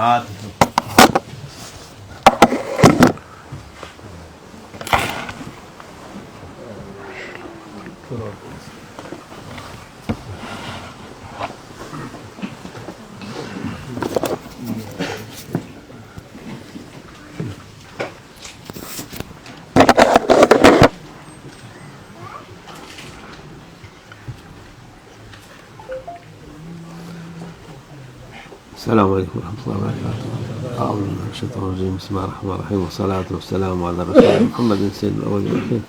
啊 السلام عليكم ورحمة الله وبركاته. أعوذ بالله من الشيطان الرجيم، بسم الله الرحمن الرحيم، والصلاة والسلام على رسول الله محمد سيد الأول والآخرين.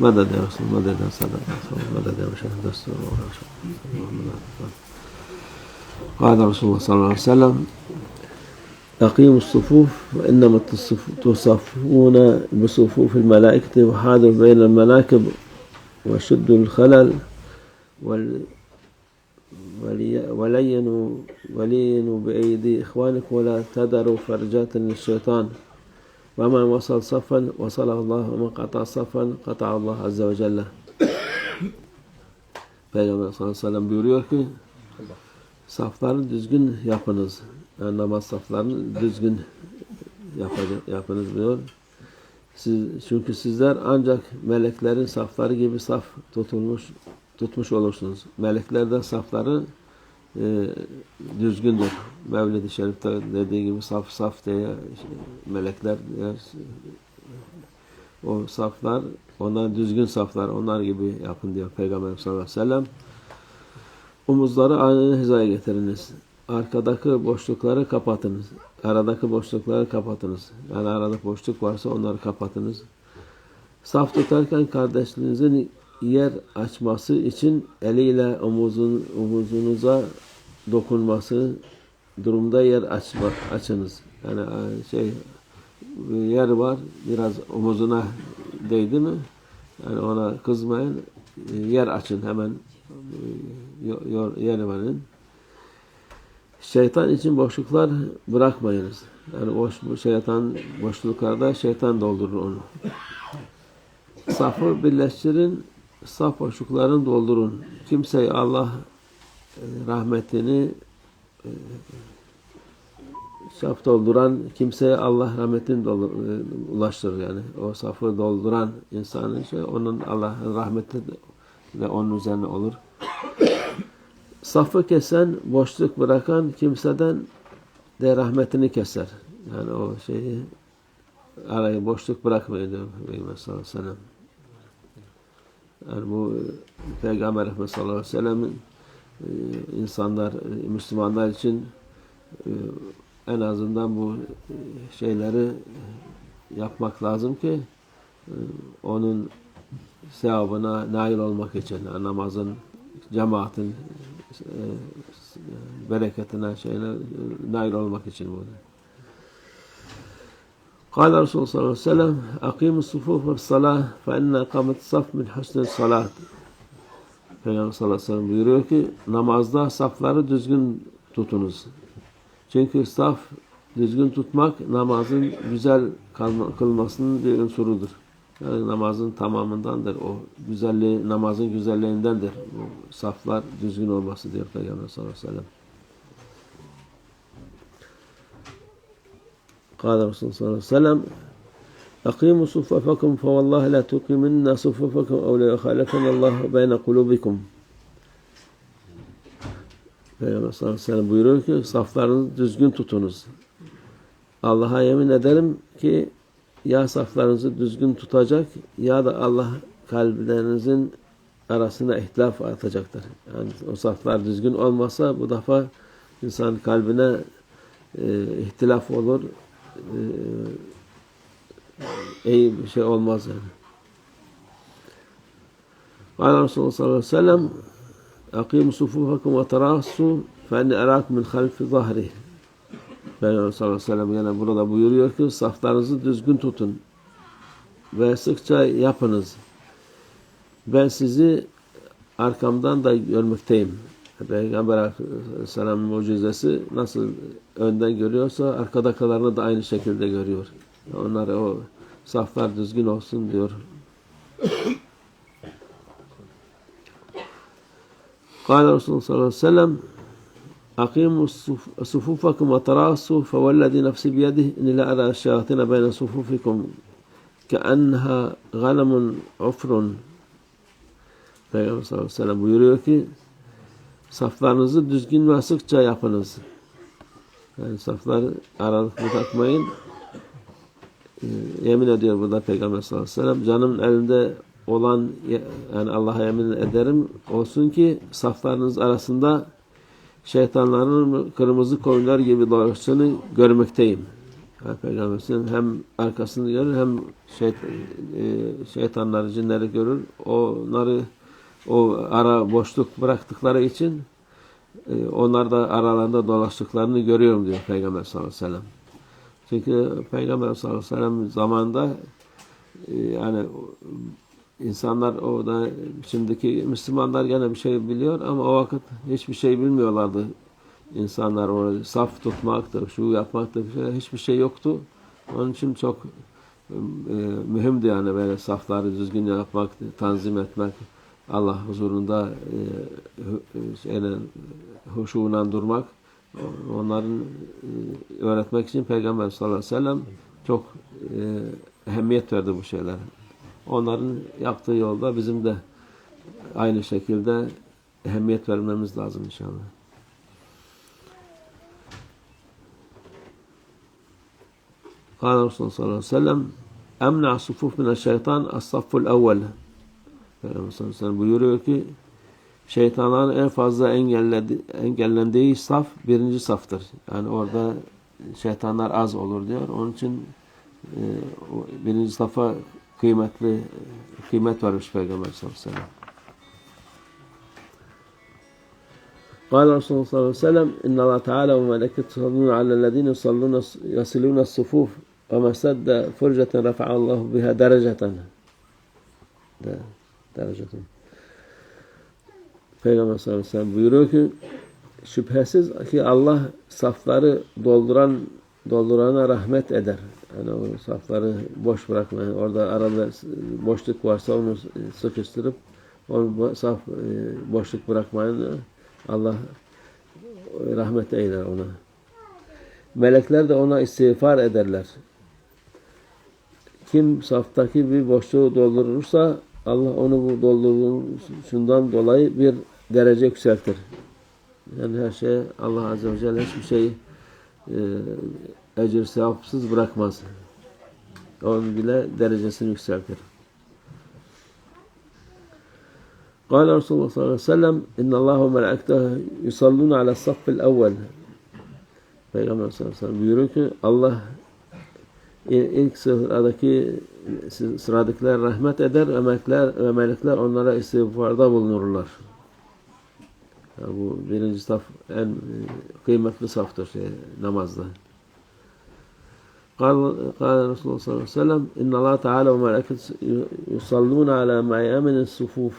مدد يا رسول مدد يا الرسول مدد يا مشاهد الدستور قال رسول الله صلى الله عليه وسلم أقيموا الصفوف وإنما تصف- تصفون بصفوف الملائكة وحاذوا بين المناكب وشدوا الخلل وال ولينوا ولينوا بأيدي إخوانكم ولا تذروا فرجات للشيطان ومن وصل صفا وصله الله ومن قطع صفا قطع Allah Azze ve Celle. Peygamber sallallahu aleyhi ve sellem buyuruyor ki safları düzgün yapınız. Yani namaz saflarını düzgün yapacak, yapınız diyor. Siz, çünkü sizler ancak meleklerin safları gibi saf tutulmuş tutmuş olursunuz. Melekler de safları e, düzgündür. Mevlid-i Şerif'te dediği gibi saf saf diye melekler diye, o saflar onlar düzgün saflar onlar gibi yapın diyor Peygamber sallallahu aleyhi ve sellem. Omuzları aynı hizaya getiriniz. Arkadaki boşlukları kapatınız. Aradaki boşlukları kapatınız. Yani arada boşluk varsa onları kapatınız. Saf tutarken kardeşinizin yer açması için eliyle omuzun, omuzunuza dokunması durumda yer açma, açınız. Yani e, şey yer var biraz omuzuna değdi mi yani ona kızmayın e, yer açın hemen e, yer verin. Şeytan için boşluklar bırakmayınız. Yani boş, şeytan boşluklarda şeytan doldurur onu. Safı birleştirin, saf boşluklarını doldurun. Kimseye Allah e, rahmetini e, saf dolduran kimseye Allah rahmetini doldur, e, ulaştırır yani. O safı dolduran insanın şey, onun Allah'ın rahmeti de onun üzerine olur. Safı kesen, boşluk bırakan kimseden de rahmetini keser. Yani o şeyi araya boşluk bırakmayın diyor Peygamber sallallahu aleyhi ve sellem. Yani bu e, Peygamber Efendimiz sallallahu aleyhi ve sellem'in e, insanlar, e, Müslümanlar için en azından bu şeyleri yapmak lazım ki onun sevabına nail olmak için yani namazın, cemaatin bereketine, şeyine e, nail olmak için bu. قال رسول الله صلى الله عليه وسلم أقيموا الصفوف والصلاة فإن إقامة الصف من حسن الصلاة Peygamber sallallahu aleyhi ve sellem buyuruyor ki namazda safları düzgün tutunuz. Çünkü saf düzgün tutmak namazın güzel kalma, kılmasının bir unsurudur. Yani namazın tamamındandır. O güzelliği, namazın güzelliğindendir. Bu saflar düzgün olması diyor Peygamber sallallahu aleyhi ve sellem. قال رسول الله صلى الله عليه وسلم أقيموا صفوفكم فوالله لا تقيمن صفوفكم أو ليخالفن الله بين قلوبكم Peygamber sallallahu aleyhi ve sellem buyuruyor ki saflarınızı düzgün tutunuz. Allah'a yemin ederim ki ya saflarınızı düzgün tutacak ya da Allah kalplerinizin arasına ihtilaf atacaktır. Yani o saflar düzgün olmasa bu defa insan kalbine e, ihtilaf olur. E, iyi bir şey olmaz yani. قال Resulullah sallallahu aleyhi ve sellem أقيموا صفوفكم وتراصوا فإني أراكم من خلف ظهري Peygamber sallallahu aleyhi ve sellem yine burada buyuruyor ki saflarınızı düzgün tutun ve sıkça yapınız. Ben sizi arkamdan da görmekteyim. Peygamber aleyhisselamın mucizesi nasıl önden görüyorsa arkadakilerini da aynı şekilde görüyor. Onlar o saflar düzgün olsun diyor. قال رسول الله صلى الله عليه وسلم أقيموا الصف- صفوفكم وتراصوا فوالذي نفسي بيده إني لأرى الشياطين بين صفوفكم كأنها غنم عفر Peygamber sallallahu aleyhi ve sellem buyuruyor ki saflarınızı düzgün ve sıkça yapınız. Yani safları aralıklı takmayın. Ee, yemin ediyor burada Peygamber sallallahu aleyhi ve sellem canımın elinde olan yani Allah'a yemin ederim olsun ki saflarınız arasında şeytanların kırmızı koyunlar gibi dolaştığını görmekteyim. Yani Peygamber sallallahu aleyhi ve sellem hem arkasını görür hem şeyt, e, şeytanları, cinleri görür. Onları o ara boşluk bıraktıkları için e, onlar da aralarında dolaştıklarını görüyorum diyor Peygamber sallallahu aleyhi ve sellem. Çünkü Peygamber sallallahu aleyhi ve sellem zamanında e, yani insanlar orada şimdiki Müslümanlar gene bir şey biliyor ama o vakit hiçbir şey bilmiyorlardı. İnsanlar orada saf tutmaktır, şu şey, hiçbir şey yoktu. Onun için çok e, mühimdi yani böyle safları düzgün yapmak, tanzim etmek, Allah huzurunda e, hu- şeyle, huşuyla durmak. Onların e, öğretmek için Peygamber sallallahu aleyhi ve sellem çok e, ehemmiyet verdi bu şeylere. Onların yaptığı yolda bizim de aynı şekilde ehemmiyet vermemiz lazım inşallah. قال الرسول صلى الله عليه وسلم أمنع الصفوف من الشيطان الصف الأول Peygamber sallallahu aleyhi ve sellem buyuruyor ki şeytanların en fazla engelledi, engellendiği saf birinci saftır. Yani orada şeytanlar az olur diyor. Onun için e, o birinci safa kıymetli kıymet vermiş Peygamber sallallahu aleyhi ve sellem. قال رسول الله صلى الله عليه وسلم إن الله تعالى وملائكته يصلون على الذين يصلون يصلون الصفوف وما سد فرجة رفع الله بها درجة ده derecede. Peygamber sallallahu aleyhi ve buyuruyor ki şüphesiz ki Allah safları dolduran doldurana rahmet eder. Yani o safları boş bırakma. Orada arada boşluk varsa onu sıkıştırıp onu saf e, boşluk bırakmayın. Allah rahmet eyler ona. Melekler de ona istiğfar ederler. Kim saftaki bir boşluğu doldurursa Allah onu bu doldurduğundan dolayı bir derece yükseltir. Yani her şey Allah Azze ve Celle hiçbir şey e, ecir sevapsız bırakmaz. Onun bile derecesini yükseltir. قال رسول الله صلى الله عليه وسلم إن الله وملائكته يصلون على الصف الأول Peygamber sallallahu aleyhi ve sellem buyuruyor ki Allah ilk sıradaki sıradakiler rahmet eder ve melekler, ve melekler onlara istiğfarda bulunurlar. Yani bu birinci saf en kıymetli saftır şey, namazda. قال قال رسول الله صلى الله عليه وسلم إن الله تعالى وملائكته يصلون على ميامن الصفوف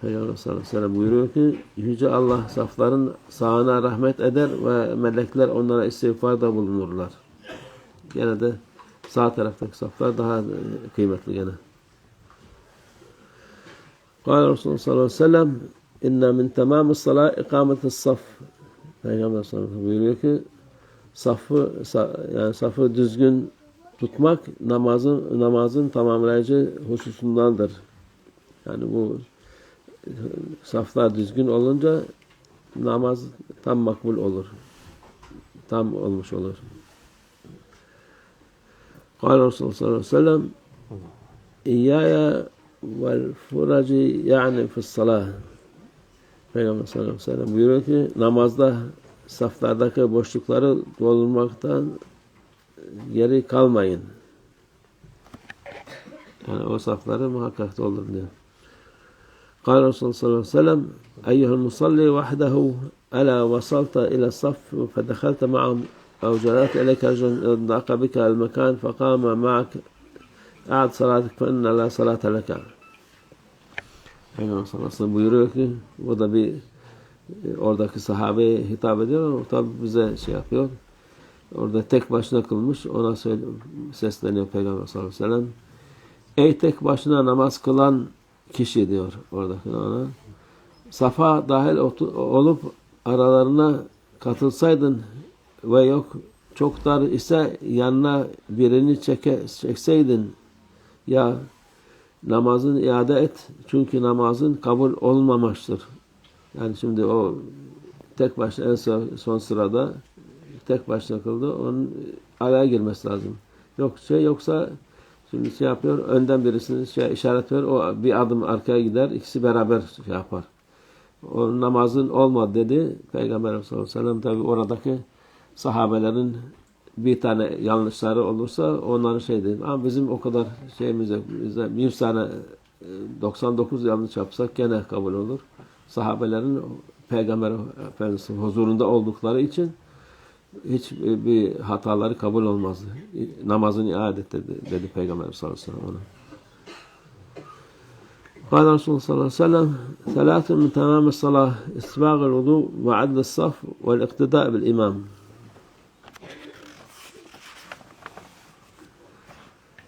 Peygamber sallallahu aleyhi ve sellem buyuruyor ki Yüce Allah safların sağına rahmet eder ve melekler onlara istiğfarda bulunurlar. Gene de sağ taraftaki saflar daha e, kıymetli gene. Kale Resulullah sallallahu aleyhi ve sellem İnna min tamamı salâ ikametis saf. Peygamber sallallahu aleyhi ve sellem buyuruyor ki safı yani safı düzgün tutmak namazın namazın tamamlayıcı hususundandır. Yani bu saflar düzgün olunca namaz tam makbul olur. Tam olmuş olur. قال Resulullah sallallahu aleyhi ve sellem İyyâye vel furaci yani fissalah Peygamber sallallahu aleyhi ve sellem buyuruyor ki namazda saflardaki boşlukları doldurmaktan geri kalmayın. Yani o safları muhakkak doldurun diyor. قال رسول الله صلى الله عليه وسلم أيها المصلي وحده ألا وصلت إلى الصف فدخلت معهم أو جرأت إليك رجل ضاق بك المكان فقام معك أعد صلاتك فإن لا صلاة لك Peygamber sallallahu aleyhi ve sellem buyuruyor ki o da bir oradaki sahabeye hitap ediyor ama tabi bize şey yapıyor. Orada tek başına kılmış ona söyle, sesleniyor Peygamber sallallahu aleyhi ve sellem. Ey tek başına namaz kılan kişi diyor oradaki ona. Safa dahil olup aralarına katılsaydın ve yok çok dar ise yanına birini çeke, çekseydin ya namazını iade et çünkü namazın kabul olmamıştır. Yani şimdi o tek başına en son, son sırada tek başına kıldı. Onun araya girmesi lazım. Yok şey yoksa şimdi şey yapıyor önden birisini şey işaret ver o bir adım arkaya gider ikisi beraber şey yapar. O namazın olmadı dedi. Peygamber sallallahu aleyhi ve sellem tabi oradaki sahabelerin bir tane yanlışları olursa onların şey değil. Ama bizim o kadar şeyimiz yok. Bize bir tane e, 99 yanlış yapsak gene kabul olur. Sahabelerin Peygamber Efendimiz'in huzurunda oldukları için hiç bir hataları kabul olmazdı. Namazını iade et dedi, dedi Peygamber sallallahu aleyhi ve sellem ona. قال رسول الله صلى الله عليه وسلم ثلاث من تمام الصلاة إسباغ الوضوء وعدل الصف والاقتداء بالإمام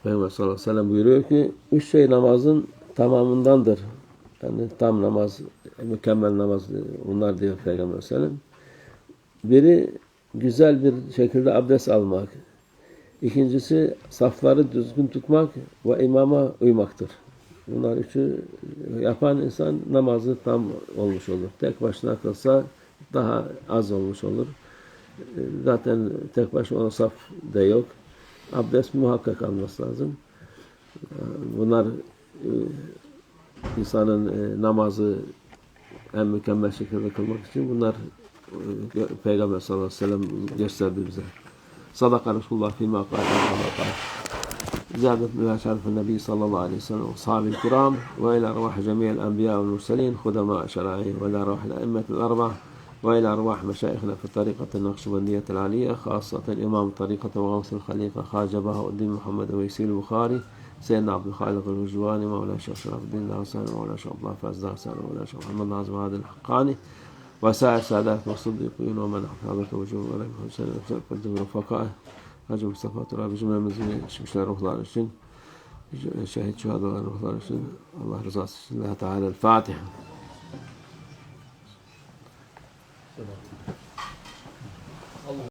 Peygamber sallallahu aleyhi ve sellem buyuruyor ki üç şey namazın tamamındandır. Yani tam namaz, mükemmel namaz bunlar diyor Peygamber sallallahu aleyhi ve sellem. Biri güzel bir şekilde abdest almak. İkincisi safları düzgün tutmak ve imama uymaktır. Bunlar üçü yapan insan namazı tam olmuş olur. Tek başına kılsa daha az olmuş olur. Zaten tek başına saf da yok Abdest muhakkak alması lazım. Bunlar insanın namazı en mükemmel şekilde kılmak için bunlar Peygamber sallallahu aleyhi ve sellem gösterdi bize. Sadaka Resulullah fîmâ kâle زادت بما شرف النبي صلى الله عليه وسلم وأصحابه الكرام وإلى أرواح جميع الأنبياء والمرسلين خدماء شرائعهم وإلى أرواح الأئمة الأربعة وإلى أرواح مشايخنا في الطريقة النقشبندية العالية خاصة الإمام طريقة وغوث الخليفة خاجة بها الدين محمد ويسير البخاري سيدنا عبد الخالق الرجواني مولانا الشيخ شرف الدين دارسان مولانا الشيخ عبد الله فاز دارسان مولانا الشيخ محمد ناظم هذا الحقاني وسائر سادات الصديقين ومن حفظك وجوه ولم حسين نفسك والدور رفقائه حاج مصطفى تراب جمع من شمشنا روح الله الشن شهيد شهادة الله روح الله الشن الله رزاق الله تعالى الفاتحة.